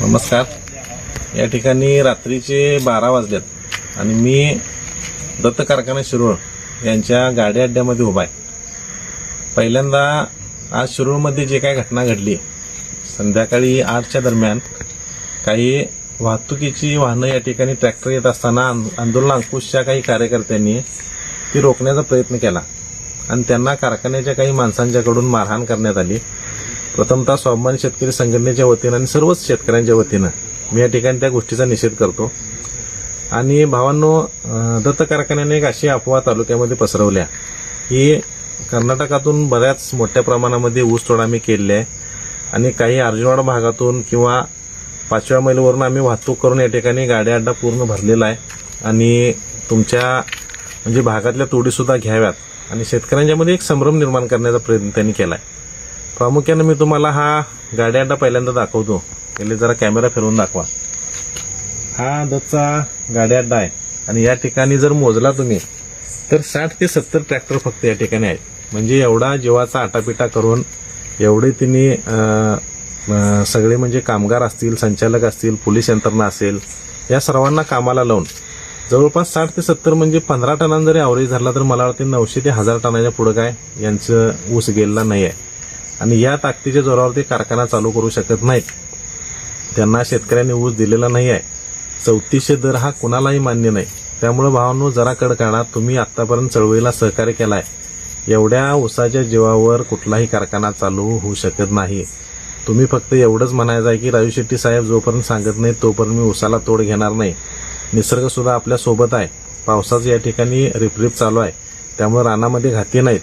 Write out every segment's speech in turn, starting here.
नमस्कार. या ठिकाणी रात्रीचे बारा वाजलेत आणि मी दत्त कारखाना शिरोळ यांच्या गाडी अड्ड्यामध्ये उभा आहे. पहिल्यांदा आज शिरोळमध्ये जे काय घटना घडली संध्याकाळी आठच्या दरम्यान काही वाहतुकीची वाहनं या ठिकाणी ट्रॅक्टर येत असताना आंदोलन अंकुशच्या काही कार्यकर्त्यांनी ती रोखण्याचा प्रयत्न केला. आणि त्यांना कारखान्याच्या काही माणसांच्याकडून मारहाण करण्यात आली. प्रथमतः स्वाभिमानी शेतकरी संघटनेच्या वतीनं आणि सर्वच शेतकऱ्यांच्या वतीनं मी या ठिकाणी त्या गोष्टीचा निषेध करतो. आणि भावांनो दत्त कारखान्याने एक अशी अफवा तालुक्यामध्ये पसरवल्या की कर्नाटकातून बऱ्याच मोठ्या प्रमाणामध्ये ऊस तोड आम्ही केलेली आहे आणि काही अर्जुनवाडा भागातून किंवा पाचव्या मैलवरून आम्ही वाहतूक करून या ठिकाणी गाड्या अड्डा पूर्ण भरलेला आहे. आणि तुमच्या म्हणजे भागातल्या तोडीसुद्धा घ्याव्यात आणि शेतकऱ्यांच्यामध्ये एक संभ्रम निर्माण करण्याचा प्रयत्न त्यांनी केला आहे प्रामुख्यानं मी तुम्हाला हा गाडी अड्डा पहिल्यांदा दाखवतो. पहिले जरा कॅमेरा फिरवून दाखवा. हा दत्तचा गाडी अड्डा आहे. आणि या ठिकाणी जर मोजला तुम्ही तर साठ ते सत्तर ट्रॅक्टर फक्त या ठिकाणी आहेत. म्हणजे एवढा जीवाचा आटापिटा करून एवढे तिने सगळे म्हणजे कामगार असतील संचालक असतील पोलीस यंत्रणा असेल या सर्वांना कामाला लावून जवळपास साठ ते सत्तर म्हणजे पंधरा टनांना जरी ॲव्हरेज धरला तर मला वाटते नऊशे ते हजार टनाच्या पुढं काय यांचं ऊस गेलेला नाही आहे. आणि या ताकदीच्या जोरावर ते कारखाना चालू करू शकत नाहीत. त्यांना शेतकऱ्यांनी ऊस दिलेला नाही आहे चौतीसशे दर हा कुणालाही मान्य नाही. त्यामुळे भावांनो जरा कड काढा तुम्ही आतापर्यंत चळवळीला सहकार्य केलाय. एवढ्या ऊसाच्या जीवावर कुठलाही कारखाना चालू होऊ शकत नाही. तुम्ही फक्त एवढंच म्हणायचं आहे की राजू शेट्टी साहेब जोपर्यंत सांगत नाही तोपर्यंत मी उसाला तोड घेणार नाही. निसर्ग सुद्धा आपल्यासोबत आहे. पावसाचं या ठिकाणी रिपरिप चालू आहे. त्यामुळे रानामध्ये घाती नाहीत.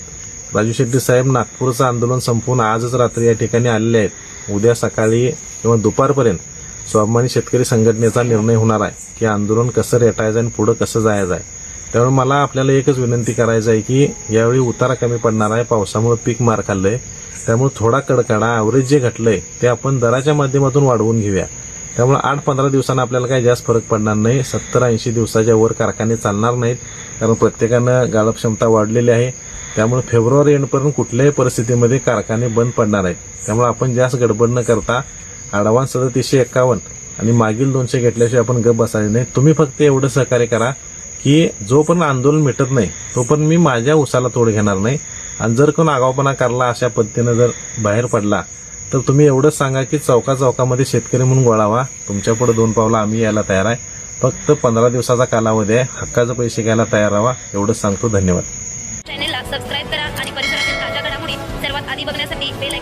राजू शेट्टी साहेब नागपूरचं आंदोलन संपवून आजच रात्री या ठिकाणी आलेले आहेत. उद्या सकाळी किंवा दुपारपर्यंत स्वाभिमानी शेतकरी संघटनेचा निर्णय होणार आहे की आंदोलन कसं रेटायचं आणि पुढं कसं जायचं आहे. त्यामुळे मला आपल्याला एकच विनंती करायचं आहे की यावेळी उतारा कमी पडणार आहे पावसामुळे पीक मार खाल्लं आहे त्यामुळे थोडा कडकडा ॲव्हरेज जे घटलंय ते आपण दराच्या माध्यमातून वाढवून घेऊया. त्यामुळे आठ पंधरा दिवसांना आपल्याला काही जास्त फरक पडणार नाही. सत्तर ऐंशी दिवसाच्या वर कारखाने चालणार नाहीत. कारण प्रत्येकानं गाळप क्षमता वाढलेली आहे. त्यामुळे फेब्रुवारी एंडपर्यंत कुठल्याही परिस्थितीमध्ये कारखाने बंद पडणार आहेत. त्यामुळे आपण जास्त गडबड न करता अडवान्स सदतीसशे एक्कावन्न आणि मागील दोनशे घेतल्याशिवाय आपण गप बसायचे नाही. तुम्ही फक्त एवढं सहकार्य करा की जोपर्यंत आंदोलन मिटत नाही तोपर्यंत मी माझ्या उसाला तोड घेणार नाही. आणि जर कोण आगावपणा करला अशा पद्धतीनं जर बाहेर पडला तर तुम्ही एवढंच सांगा की चौका चौकामध्ये शेतकरी म्हणून गोळावा. तुमच्यापुढे दोन पावलं आम्ही यायला तयार आहे. फक्त पंधरा दिवसाचा कालावधी आहे. हक्काचे पैसे घ्यायला तयार राहा. एवढंच सांगतो. धन्यवाद. चॅनेलला सबस्क्राईब करा आणि परिसरातील ताज्या घडामोडी सर्वात आधी बघण्यासाठी बेल